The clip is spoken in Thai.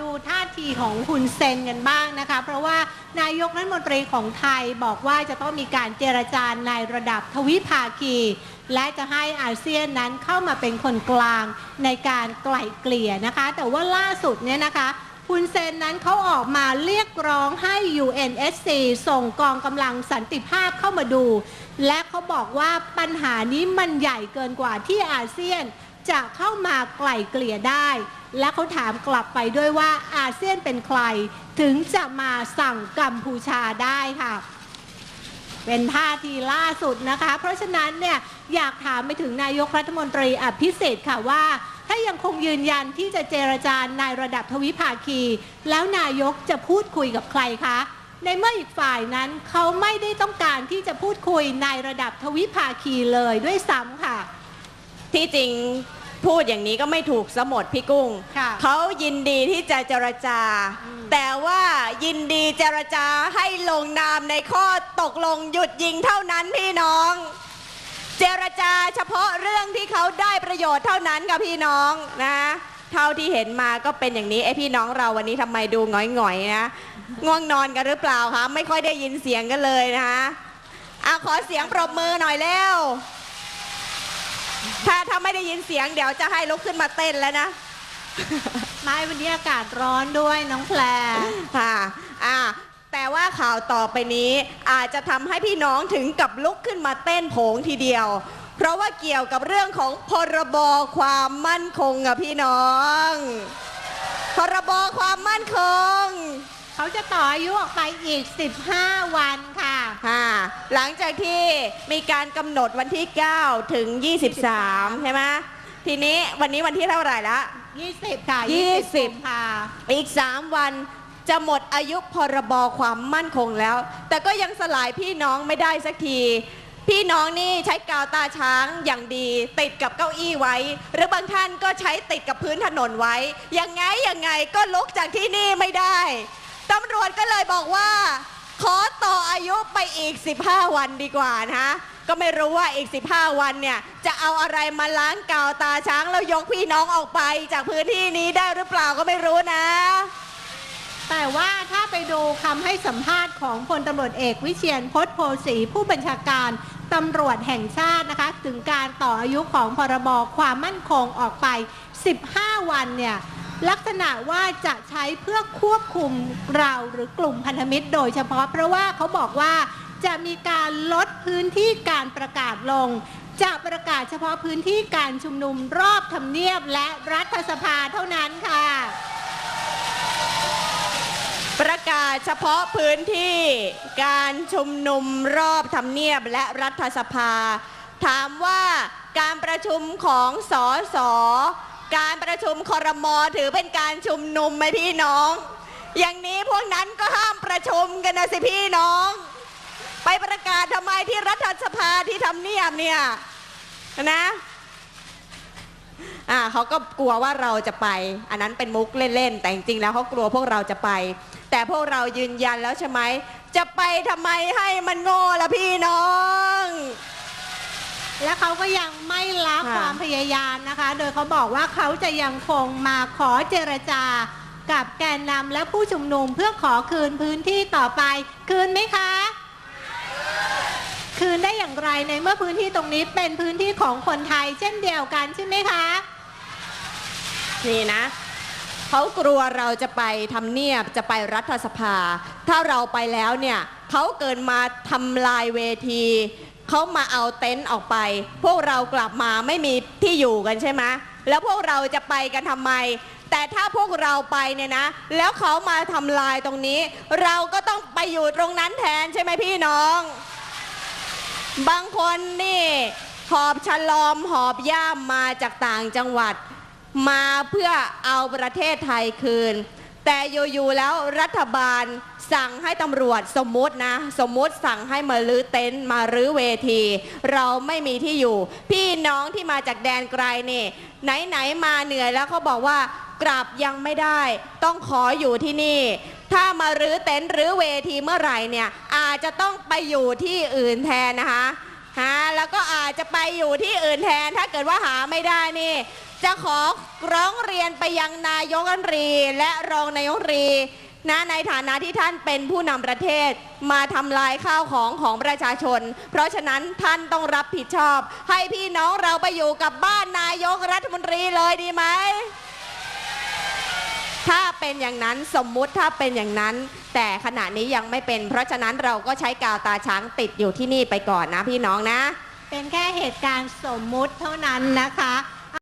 ดูท่าทีของคุณเซนกันบ้างนะคะ เพราะว่านายกรัฐมนตรีของไทยบอกว่าจะต้องมีการเจรจาในระดับทวิภาคี และจะให้อาเซียนนั้นเข้ามาเป็นคนกลางในการไกล่เกลี่ยนะคะ แต่ว่าล่าสุดเนี่ยนะคะคุณเซนนั้นเขาออกมาเรียกร้องให้ UNSC ส่งกองกำลังสันติภาพเข้ามาดู และเขาบอกว่าปัญหานี้มันใหญ่เกินกว่าที่อาเซียนจะเข้ามาไกล่เกลี่ยได้ และเขาถามกลับไปด้วยว่าอาเซียนเป็นใคร ถึงจะมาสั่งกัมพูชาได้ค่ะ เป็นท่าทีล่าสุดนะคะ เพราะฉะนั้นเนี่ยอยากถามไปถึงนายกรัฐมนตรีอภิสิทธิ์ค่ะว่า ถ้ายังคงยืนยันที่จะเจรจาในระดับทวิภาคี แล้วนายกจะพูดคุยกับใครคะในเมื่ออีกฝ่ายนั้นเขาไม่ได้ต้องการที่จะพูดคุยในระดับทวิภาคีเลยด้วยซ้ำค่ะ ที่จริง พูดอย่างนี้ก็ไม่ถูกสมดพี่กุ้ง ค่ะเขายินดีที่จะเจรจา อืม แต่ว่ายินดีเจรจาให้ลงนามในข้อตกลงหยุดยิงเท่านั้นพี่น้อง เจรจาเฉพาะเรื่องที่เขาได้ประโยชน์เท่านั้นค่ะพี่น้องนะ เท่าที่เห็นมาก็เป็นอย่างนี้ไอพี่น้องเราวันนี้ทำไมดูหงอยๆนะ ง่วงนอนกันหรือเปล่าคะไม่ค่อยได้ยินเสียงกันเลยนะคะอะขอเสียงปรบมือหน่อยเร็ว ถ้าถ้าไม่ได้ยินเสียงเดี๋ยวจะให้ลุกขึ้นมาเต้นแล้วนะ ไม่วันนี้อากาศร้อนด้วยน้องแพรค่ะอ่าแต่ว่าข่าวต่อไปนี้อาจจะทำให้พี่น้องถึงกับลุกขึ้นมาเต้นโผงทีเดียว เพราะว่าเกี่ยวกับเรื่องของพรบความมั่นคงอะพี่น้อง พรบความมั่นคง เขาจะต่ออายุออกไปอีก 15 วันค่ะ ค่ะหลังจากที่มีการกำหนดวันที่ 9 ถึง 23 ใช่ไหมทีนี้วันนี้วันที่เท่าไหร่ละ 20 ค่ะ20กุมค่ะ อีก 3 วันจะหมดอายุพรบความมั่นคงแล้ว แต่ก็ยังสลายพี่น้องไม่ได้สักที พี่น้องนี่ใช้กาวตาช้างอย่างดี ติดกับเก้าอี้ไว้ หรือบางท่านก็ใช้ติดกับพื้นถนนไว้ยังไงยังไงก็ลุกจากที่นี่ไม่ได้ ตำรวจก็เลยบอกว่า ขอต่ออายุไปอีก 15 วันดีกว่านะ ก็ไม่รู้ว่าอีก 15 วันเนี่ย จะเอาอะไรมาล้างกาวตาช้างแล้วยกพี่น้องออกไปจากพื้นที่นี้ได้หรือเปล่าก็ไม่รู้นะ แต่ว่าถ้าไปดูคำให้สัมภาษณ์ของพลตำรวจเอกวิเชียนพจน์โพสีผู้บัญชาการตำรวจแห่งชาตินะคะ ถึงการต่ออายุของพรบความมั่นคงออกไป 15 วันเนี่ย ลักษณะว่าจะใช้เพื่อควบคุมเราหรือกลุ่มพันธมิตร โดยเฉพาะเพราะว่าเขาบอกว่าจะมีการลดพื้นที่การประกาศลง จะประกาศเฉพาะพื้นที่การชุมนุมรอบทำเนียบและรัฐสภาเท่านั้นค่ะ ประกาศเฉพาะพื้นที่การชุมนุมรอบทำเนียบและรัฐสภา ถามว่าการประชุมของสอสอ การประชุมคอรมอถือเป็นการชุมนุมไหมพี่น้อง อย่างนี้พวกนั้นก็ห้ามประชุมกันนะสิพี่น้อง ไปประกาศทำไมที่รัฐสภาที่ทำเนียบเนี่ยนะอ่าเขาก็กลัวว่าเราจะไป อันนั้นเป็นมุกเล่นๆ แต่จริงๆแล้วเขากลัวพวกเราจะไป แต่พวกเรายืนยันแล้วใช่ไหมจะไปทำไมให้มันโง่ละพี่น้อง และเขาก็ยังไม่ละค่ะ ความพยายามนะคะ โดยเขาบอกว่าเขาจะยังคงมาขอเจรจา กับแกนนำและผู้ชุมนุมเพื่อขอคืนพื้นที่ต่อไป คืนไหมคะ คืนได้อย่างไรในเมื่อพื้นที่ตรงนี้เป็นพื้นที่ของคนไทย เช่นเดียวกันใช่ไหมคะ นี่นะ เขากลัวเราจะไปทำเนียบจะไปรัฐสภา ถ้าเราไปแล้วเนี่ย เขาเกินมาทำลายเวทีเขามาเอาเต็นท์ออกไป พวกเรากลับมาไม่มีที่อยู่กันใช่ไหมแล้วพวกเราจะไปกันทำไม แต่ถ้าพวกเราไปเนี่ยนะ แล้วเขามาทำลายตรงนี้ เราก็ต้องไปอยู่ตรงนั้นแทนใช่ไหมพี่น้อง บางคนนี่หอบฉลอมหอบย่ามมาจากต่างจังหวัด มาเพื่อเอาประเทศไทยคืน แต่อยู่ๆแล้วรัฐบาลสั่งให้ตำรวจสมมุตินะ สมมุติสั่งให้มาลื้อเต็นท์มารื้อเวที เราไม่มีที่อยู่ พี่น้องที่มาจากแดนไกลนี่ ไหนๆมาเหนื่อยแล้วเขาบอกว่ากลับยังไม่ได้ ต้องขออยู่ที่นี่ ถ้ามารื้อเต็นท์รื้อเวทีเมื่อไหร่เนี่ย อาจจะต้องไปอยู่ที่อื่นแทนนะคะฮะแล้วก็อาจจะไปอยู่ที่อื่นแทนถ้าเกิดว่าหาไม่ได้นี่ จะขอร้องเรียนไปยังนายกรัฐมนตรีและรองนายกรัฐมนตรีนะในฐานะที่ท่านเป็นผู้นำประเทศมาทำลายข้าวของของประชาชน เพราะฉะนั้นท่านต้องรับผิดชอบ ให้พี่น้องเราไปอยู่กับบ้านนายกรัฐมนตรีเลยดีไหม ถ้าเป็นอย่างนั้นสมมุติถ้าเป็นอย่างนั้น แต่ขณะนี้ยังไม่เป็น เพราะฉะนั้นเราก็ใช้กาวตาช้างติดอยู่ที่นี่ไปก่อนนะพี่น้องนะ เป็นแค่เหตุการณ์สมมุติเท่านั้นนะคะ